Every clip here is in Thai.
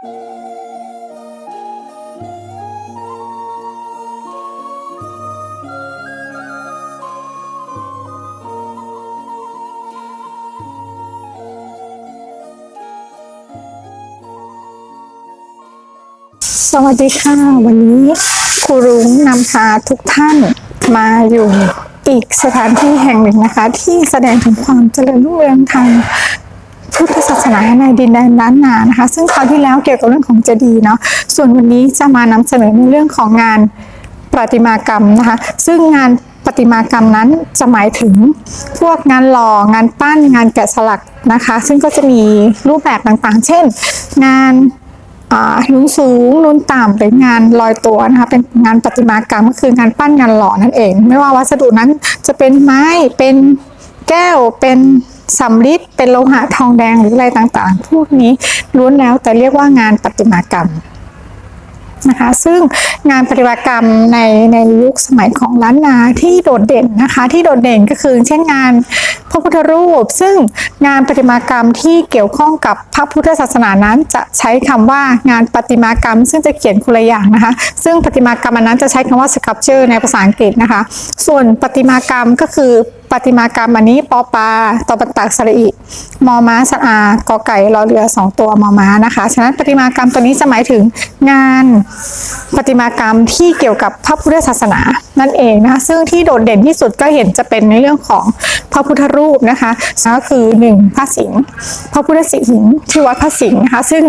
สวัสดีค่ะ วันนี้ครูรุ้งนำพาทุกท่านมาอยู่อีกสถานที่แห่งหนึ่งนะคะ ที่แสดงถึงความเจริญรุ่งเรืองทาง พุทธศาสนาในดินแดนล้านนานะคะ ซึ่งคราวที่แล้วเกี่ยวกับเรื่องของเจดีย์เนาะส่วนวันนี้จะมานำเสนอในเรื่องของงานประติมากรรมนะคะ ซึ่งงานประติมากรรมนั้นจะหมายถึงพวกงานหล่องานปั้นงานแกะสลักนะคะ ซึ่งก็จะมีรูปแบบต่างๆ เช่น งานนุ้นสูงนุ้นต่ำเป็นงานลอยตัวนะคะเป็นงานประติมากรรมก็คืองานปั้นงานหล่อนั่นเอง ไม่ว่าวัสดุนั้นจะเป็นไม้เป็นแก้วเป็น สำริดเป็นโลหะทองแดงหรืออะไรต่างๆ พวกนี้ล้วนแล้วแต่เรียกว่างานประติมากรรมนะคะซึ่งงานปฏิมากรรมในในยุคสมัยของล้านนาที่โดดเด่นนะคะ ที่โดดเด่นก็คือ เช่นงานพระพุทธรูป ซึ่งงานประติมากรรมที่เกี่ยวข้องกับพระพุทธศาสนานั้นจะใช้คำว่างานประติมากรรม ซึ่งจะเขียนคนละอย่างนะคะ ซึ่งประติมากรรมอันนั้นจะใช้คำว่า sculpture ในภาษาอังกฤษนะคะ ส่วนประติมากรรมก็คือประติมากรรมอันนี้ปอปลาตอบันตักสระอิมอม้าสะอากอไก่รอเรือสองตัวมอม้านะคะฉะนั้นประติมากรรมตัวนี้จะหมายถึงงานประติมากรรมที่เกี่ยวกับพระพุทธศาสนานั่นเองนะคะซึ่งที่โดดเด่นที่สุดก็เห็นจะเป็นในเรื่องของพระพุทธรูปรูปนะคะก็คือหนึ่งพระสิงห์พระพุทธสิงห์ที่วัดพระสิงห์นะคะ ซึ่ง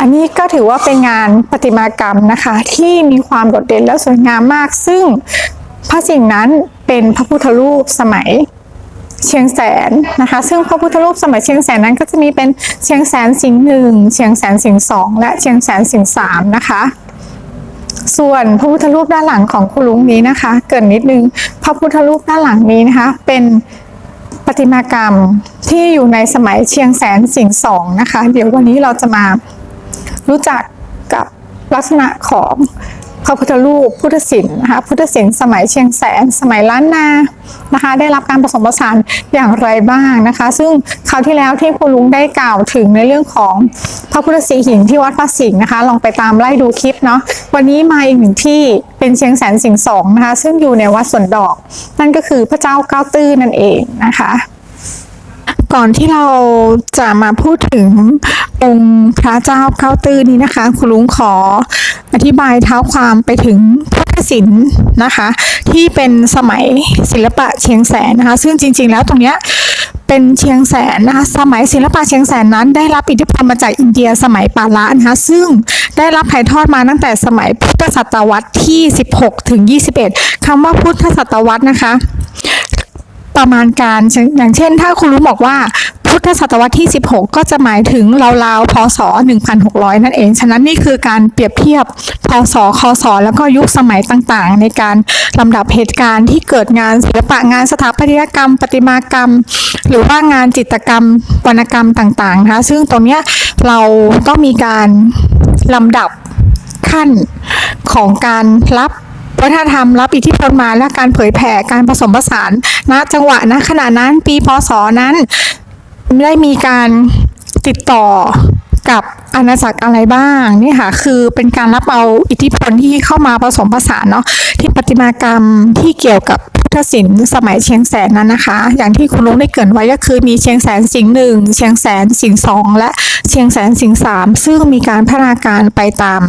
อันนี้ก็ถือว่าเป็นงานประติมากรรมนะคะ ที่มีความโดดเด่นและสวยงามมาก ซึ่งพระสิงห์นั้นเป็นพระพุทธรูปสมัยเชียงแสนนะคะ ซึ่งพระพุทธรูปสมัยเชียงแสนนั้นก็จะมีเป็นเชียงแสนสิงห์หนึ่งเชียงแสนสิงห์สองและเชียงแสนสิงห์สามนะคะส่วนพระพุทธรูปด้านหลังของคุณลุงนี้นะคะ เกินนิดนึงพระพุทธรูปด้านหลังนี้นะคะ เป็น ประติมากรรมที่อยู่ในสมัยเชียงแสนสิงสองนะคะ เดี๋ยววันนี้เราจะมารู้จักกับลักษณะของ พระพุทธรูปพุทธศิลป์นะคะพุทธศิลป์สมัยเชียงแสน สมัยล้านนานะคะ ได้รับการผสมผสานอย่างไรบ้างนะคะ ซึ่งคราวที่แล้วที่คุณลุงได้กล่าวถึงในเรื่องของพระพุทธสีหิงที่วัดพระสิงห์นะคะ ลองไปตามไล่ดูคลิปเนาะวันนี้มาอีกหนึ่งที่เป็นเชียงแสนสิงห์สองนะคะ ซึ่งอยู่ในวัดสวนดอก นั่นก็คือพระเจ้าเก้าตื้อนั่นเองนะคะ ก่อนที่เราจะมาพูดถึงองค์พระเจ้าเก้าตื้อนี้นะคะ คุณลุงขออธิบายเท้าความไปถึงพุทธศิลป์นะคะ ที่เป็นสมัยศิลปะเชียงแสนนะคะ ซึ่งจริง ๆ แล้วตรงเนี้ยเป็นเชียงแสนนะคะสมัยศิลปะเชียงแสนนั้น ได้รับอิทธิพลมาจากอินเดียสมัยปาละนะคะซึ่งได้รับถ่ายทอดมาตั้งแต่สมัยพุทธศตวรรษที่ 16 ถึง 21คำว่าพุทธศตวรรษนะคะ ประมาณการ อย่างเช่น ถ้าคุณรู้บอกว่าพุทธศตวรรษที่ 16 ก็จะหมายถึงราวๆพศ 1600 นั่นเอง ฉะนั้นนี่คือการเปรียบเทียบพศคศแล้วก็ยุคสมัยต่างๆ ในการลำดับเหตุการณ์ที่เกิดงานศิลปะงานสถาปัตยกรรม ประติมากรรม หรือว่างานจิตรกรรมวรรณกรรมต่างๆนะคะซึ่งตรงเนี้ยเราก็มีการลำดับขั้นของการรับ วัฒนธรรมรับอิทธิพลมาและการเผยแผ่การผสมผสานณจังหวะณขณะนั้นปีพศนั้นได้มีการติดต่อ กับอาณาจักรอะไรบ้างนี่ค่ะคือเป็นการรับเอาอิทธิพลที่เข้ามาผสมผสานเนาะที่ประติมากรรมที่เกี่ยวกับพุทธศิลป์สมัยเชียงแสนนั้นนะคะ อย่างที่คุณลุงได้เกรินไว้ก็คือมีเชียงแสนสิงห์หนึ่งเชียงแสนสิงห์สองและเชียงแสนสิงห์สามซึ่งมีการพัฒนาการไปตาม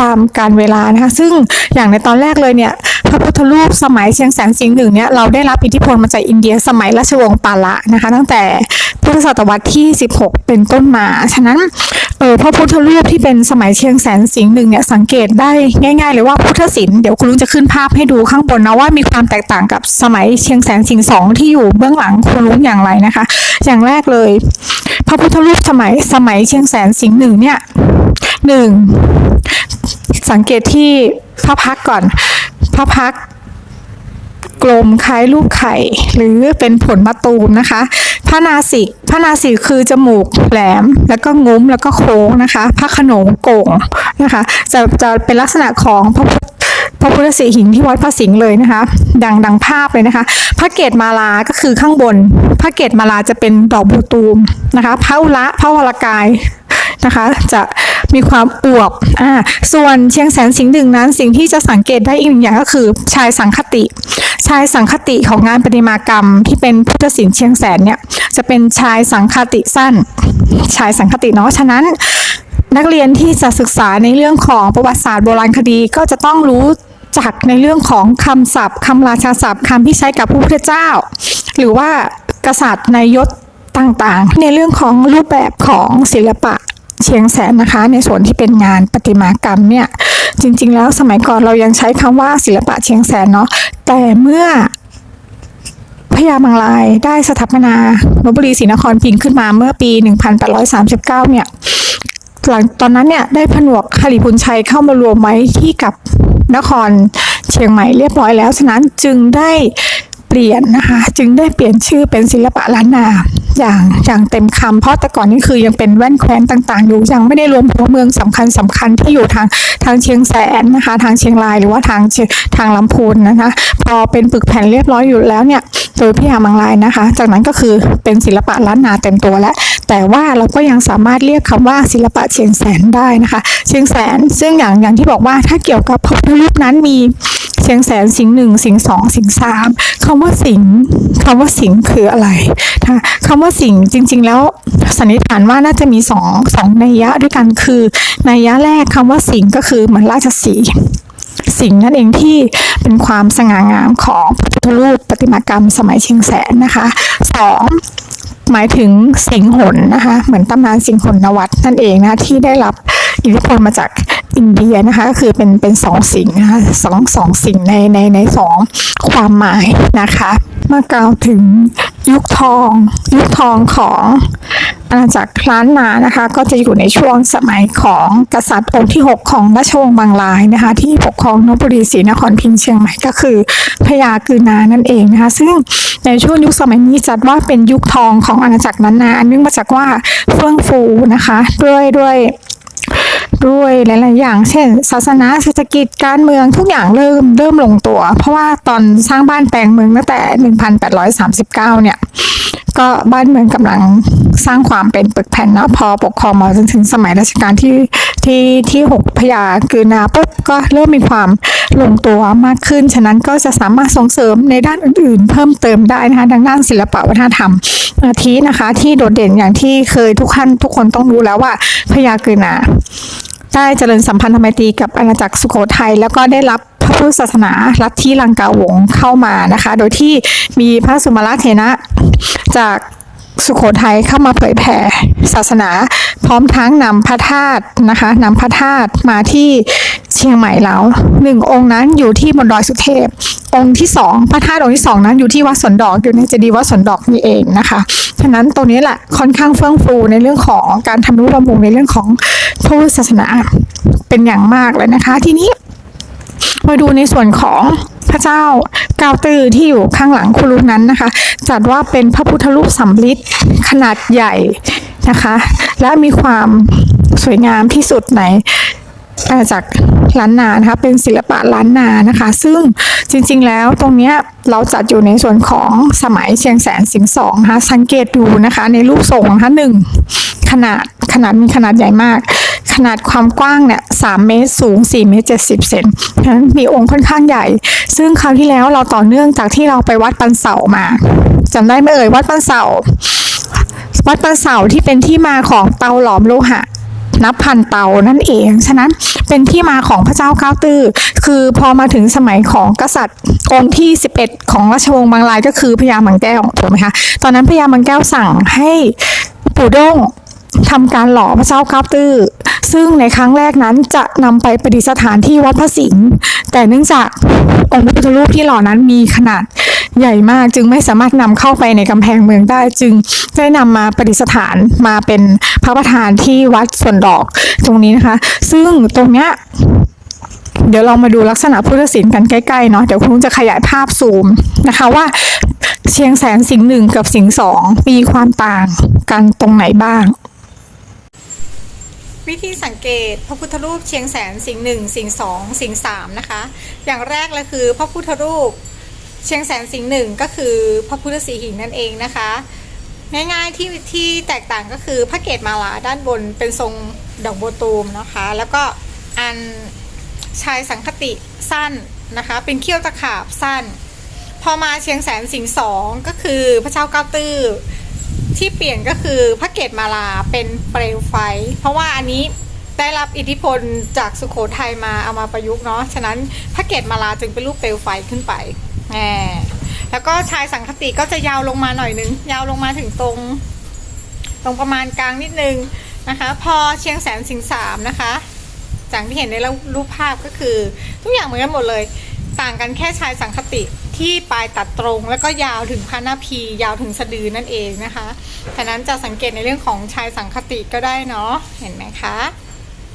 ตามการเวลานะคะซึ่งอย่างในตอนแรกเลยเนี่ย พระพุทธรูปสมัยเชียงแสนสิงห์หนึ่งเนี่ยเราได้รับอิทธิพลมาจากอินเดียสมัยราชวงศ์ปาละนะคะ ตั้งแต่พุทธศตวรรษที่ 16 เป็นต้นมา ฉะนั้นเออพระพุทธรูปที่เป็นสมัยเชียงแสนสิงห์หนึ่งเนี่ยสังเกตได้ง่าย ๆ เลยว่าพุทธศิลป์เดี๋ยวคุณลุงจะขึ้นภาพให้ดูข้างบนนะว่ามีความแตกต่างกับสมัยเชียงแสนสิงห์สองที่อยู่เบื้องหลังคุณลุงอย่างไรนะคะ อย่างแรกเลย พระพุทธรูปสมัยสมัยเชียงแสนสิงห์หนึ่งเนี่ยหนึ่งสังเกตที่พระพักก่อน ระพักกลมคล้ายรูปไข่ หรือเป็นผลมะตูมนะคะพระนาสิกพระนาสิกคือจมูกแหลม แล้วก็งุ้มแล้วก็โค้งนะคะพระขนงโก่งนะคะจะจะเป็นลักษณะของพระพระพุทธสีหิงที่วัดพระสิงห์เลยนะคะ ดังดังภาพเลยนะคะ พระเกศมาลาก็คือข้างบน พระเกศมาลาจะเป็นดอกบัวตูมนะคะพระอุระพระวรากาย นะคะ จะมีความอวบอ่าส่วนเชียงแสนสิงห์หนึ่งนั้น สิ่งที่จะสังเกตได้อีกหนึ่งอย่างก็คือชายสังคติ ชายสังคติของงานประติมากรรม ที่เป็นพุทธศิลป์เชียงแสนเนี่ยจะเป็นชายสังคติสั้น ชายสังคติเนาะฉะนั้นนักเรียนที่จะศึกษาในเรื่องของประวัติศาสตร์โบราณคดีก็จะต้องรู้จักในเรื่องของคำศัพท์คำราชาศัพท์คำที่ใช้กับพระพุทธเจ้า หรือว่ากษัตริย์ในยศต่างๆ ในเรื่องของรูปแบบของศิลปะ เชียงแสนนะคะ ในส่วนที่เป็นงานประติมากรรมเนี่ยจริง ๆ แล้วสมัยก่อนเรายังใช้คำว่าศิลปะเชียงแสนเนาะแต่เมื่อพญามังลายได้สถาปนาลบบุรีศรีนครพิงขึ้นมาเมื่อปี 1839 เนี่ย หลังตอนนั้นเนี่ยได้ผนวกคาริพุนชัยเข้ามารวมไว้ที่กับนครเชียงใหม่เรียบร้อยแล้ว ฉะนั้นจึงได้ เปลี่ยนนะคะ จึงได้เปลี่ยนชื่อเป็นศิลปะล้านนาอย่างอย่างเต็มคำเพราะแต่ก่อนนี่คือยังเป็นแว่นแคว้นต่างๆ อยู่ยังไม่ได้รวมหัวเมืองสำคัญสคัญๆที่อยู่ทางทางเชียงแสนนะคะ ทางเชียงรายหรือว่าทางทางลำพูนนะคะ พอเป็นปึกแผ่นเรียบร้อยอยู่แล้วเนี่ยโดยพี่อามังลายนะคะ จากนั้นก็คือเป็นศิลปะล้านนาเต็มตัวแล้ว แต่ว่าเราก็ยังสามารถเรียกคำว่าศิลปะเชียงแสนได้นะคะ เชียงแสนซึ่งอย่างอย่างที่บอกว่าถ้าเกี่ยวกับพระพุทธรูปนั้นมีเชียงแสนสิงหนึ่งสิงสองสิงสามคำว่าสิงคำว่าสิงคืออะไรนะคะคำว่าสิงจริง ๆ แล้วสันนิษฐานว่าน่าจะมีสองสองนัยยะด้วยกันคือนัยยะแรกคำว่าสิงก็คือเหมือนราชสีสิ่งนั่นเองที่เป็นความสง่างามของพระพุทธรูปประติมากรรมสมัยเชียงแสนนะคะสอง หมายถึงสิงหนนะคะ เหมือนตำนานสิงหนนวัตนั่นเองนะที่ได้รับอิทธิพลมาจากอินเดียนะคะก็คือเป็นเป็นสองสิ่งนะคะสองสองสิ่งในในในสองความหมายนะคะมากล่าวถึง ยุคทอง ยุคทองของอาณาจักรล้านนานะคะ ก็จะอยู่ในช่วงสมัยของกษัตริย์องค์ที่ 6 ของราชวงศ์บางลายนะคะ ที่ปกครองนบุรีศรีนครพิงเชียงใหม่ก็คือพญากือนานั่นเองนะคะ ซึ่งในช่วงยุคสมัยนี้จัดว่าเป็นยุคทองของอาณาจักรนั้นนาเนื่องมาจากว่าเฟื่องฟูนะคะ ด้วยด้วย ด้วยหลายๆอย่าง เช่น ศาสนาเศรษฐกิจการเมืองทุกอย่างเริ่มเริ่มลงตัว เพราะว่าตอนสร้างบ้านแปลงเมืองตั้งแต่ 1839 เนี่ยก็บ้านเมืองกำลังสร้างความเป็นปึกแผ่นนะพอปกครองมาจนถึงสมัยรัชกาลที่ ที่ที่หกพญากือนาปุ๊บก็เริ่มมีความลงตัวมากขึ้น ฉะนั้นก็จะสามารถส่งเสริมในด้านอื่นๆ เพิ่มเติมได้นะคะทางด้านศิลปะวัฒนธรรมอาทินะคะ ที่โดดเด่นอย่างที่เคยทุกท่านทุกคนต้องรู้แล้วว่าพญากือนาได้เจริญสัมพันธไมตรีกับอาณาจักรสุโขทัยแล้วก็ได้รับพระพุทธศาสนาลัทธิลังกาวงศ์เข้ามานะคะ โดยที่มีพระสุมาราเถนะจาก สุโขทัยเข้ามาเผยแผ่ศาสนา พร้อมทั้งนำพระธาตุนะคะนำพระธาตุมาที่เชียงใหม่แล้วหนึ่งองค์นั้นอยู่ที่บนดอยสุเทพ องค์ที่สองพระธาตุองค์ที่สองนั้นอยู่ที่วัดสนดอกอยู่ในเจดีย์วัดสนดอกนี่เองนะคะฉะนั้นตรงนี้แหละค่อนข้างเฟื่องฟูในเรื่องของการทำนุบำรุงในเรื่องของพระพุทธศาสนาเป็นอย่างมากเลยนะคะ ทีนี้มาดูในส่วนของ พระเจ้ากาวตือที่อยู่ข้างหลังคุณลุนั้นนะคะ จัดว่าเป็นพระพุทธรูปสำริดขนาดใหญ่นะคะ และมีความสวยงามที่สุดในอาณากล้านนานะคะเป็นศิลปะล้านนานะคะ ซึ่งจริงๆแล้วตรงเนี้ยเราจัดอยู่ในส่วนของสมัยเชียงแสนสิงห์สองนะคะสังเกตดูนะคะในรูปทรงนะคะหนึ่งขนาดขนาดมีขนาดใหญ่มาก ขนาดความกว้างเนี่ยสามเมตรสูงสี่เมตรเจ็ดสิบเซนนั้นมีองค์ค่อนข้างใหญ่ ซึ่งคราวที่แล้วเราต่อเนื่องจากที่เราไปวัดปันเสามาจำได้ไหมเอ่ยวัดปันเสาวัดปันเสาที่เป็นที่มาของเตาหลอมโลหะนับพันเตานั่นเอง ฉะนั้นเป็นที่มาของพระเจ้าก้าวตื้อ คือพอมาถึงสมัยของกษัตริย์องค์ที่ 11 ของราชวงศ์บางรายก็คือพญามังแก้วถูกไหมคะ ตอนนั้นพญามังแก้วสั่งให้ปู่ด้งทำการหล่อพระเจ้าก้าวตื้อ ซึ่งในครั้งแรกนั้นจะนำไปประดิษฐานที่วัดพระสิงห์แต่เนื่องจากองค์พระพุทธรูปที่หล่อนั้นมีขนาดใหญ่มากจึงไม่สามารถนำเข้าไปในกำแพงเมืองได้จึงได้นำมาประดิษฐานมาเป็นพระประธานที่วัดสวนดอกตรงนี้นะคะ ซึ่งตรงเนี้ยเดี๋ยวเรามาดูลักษณะพุทธศิลป์กันใกล้ๆเนาะเดี๋ยวคงจะขยายภาพซูมนะคะว่าเชียงแสนสิงห์หนึ่งกับสิงห์สองมีความต่างกันตรงไหนบ้าง วิธีสังเกตพระพุทธรูปเชียงแสนสิงหนึ่งสิงสองสิงสามนะคะ อย่างแรกเลยคือพระพุทธรูปเชียงแสนสิงหนึ่งก็คือพระพุทธสีหิงนั่นเองนะคะ ง่ายๆที่ที่แตกต่างก็คือพระเกตมาลาด้านบนเป็นทรงดอกโบตูมนะคะ แล้วก็อันชายสังคติสั้นนะคะ เป็นเขี้ยวตะขาบสั้น พอมาเชียงแสนสิงสองก็คือพระเจ้าเก้าตื้อ ที่เปลี่ยนก็คือพระเกตมาลาเป็นเปลวไฟ เพราะว่าอันนี้ได้รับอิทธิพลจากสุโขทัยมาเอามาประยุกต์เนาะฉะนั้นพระเกตมาลาจึงเป็นรูปเปลวไฟขึ้นไปแหมแล้วก็ชายสังคติก็จะยาวลงมาหน่อยนึง ยาวลงมาถึงตรง ตรงประมาณกลางนิดนึงนะคะ พอเชียงแสนสิงสามนะคะจากที่เห็นในรูปภาพก็คือ ทุกอย่างเหมือนกันหมดเลย ต่างกันแค่ชายสังคติ ที่ปลายตัดตรง แล้วก็ยาวถึงพานาพี ยาวถึงสะดือนั่นเองนะคะฉะนั้นจะสังเกตในเรื่องของชายสังคติก็ได้เนาะเห็นไหมคะ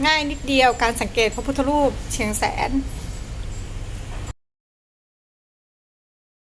ง่ายนิดเดียวการสังเกตพระพุทธรูปเชียงแสน